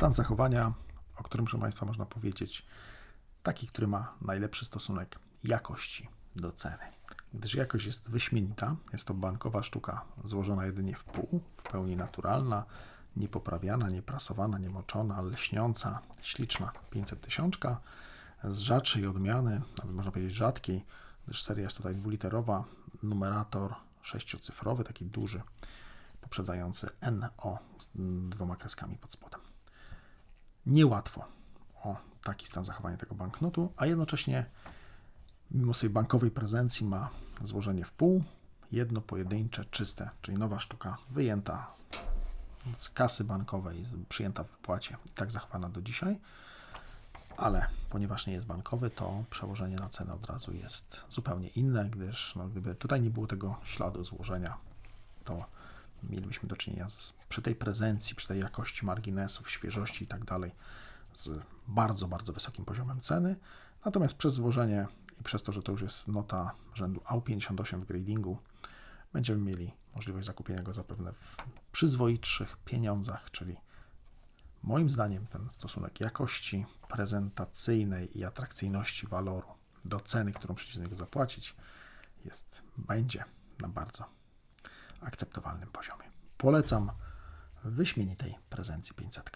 Stan zachowania, o którym, proszę Państwa, można powiedzieć, taki, który ma najlepszy stosunek jakości do ceny. Gdyż jakość jest wyśmienita, jest to bankowa sztuka złożona jedynie w pół, w pełni naturalna, niepoprawiana, nieprasowana, niemoczona, lśniąca, śliczna 500 tysiączka, z rzadszej odmiany, nawet można powiedzieć rzadkiej, gdyż seria jest tutaj dwuliterowa, numerator sześciocyfrowy, taki duży, poprzedzający NO z dwoma kreskami pod spodem. Niełatwo. O taki stan zachowania tego banknotu, a jednocześnie mimo swojej bankowej prezencji ma złożenie w pół, jedno pojedyncze, czyste, czyli nowa sztuka wyjęta z kasy bankowej, przyjęta w wypłacie. I tak zachowana do dzisiaj. Ale ponieważ nie jest bankowy, to przełożenie na cenę od razu jest zupełnie inne, gdyż no, gdyby tutaj nie było tego śladu złożenia, to mielibyśmy do czynienia z, przy tej prezencji, przy tej jakości marginesów, świeżości i tak dalej, z bardzo, bardzo wysokim poziomem ceny. Natomiast przez złożenie i przez to, że to już jest nota rzędu AU58 w gradingu, będziemy mieli możliwość zakupienia go zapewne w przyzwoitszych pieniądzach, czyli moim zdaniem ten stosunek jakości prezentacyjnej i atrakcyjności waloru do ceny, którą przeciw niego zapłacić, jest, będzie na bardzo akceptowalnym poziomie. Polecam wyśmienitej prezencji 500.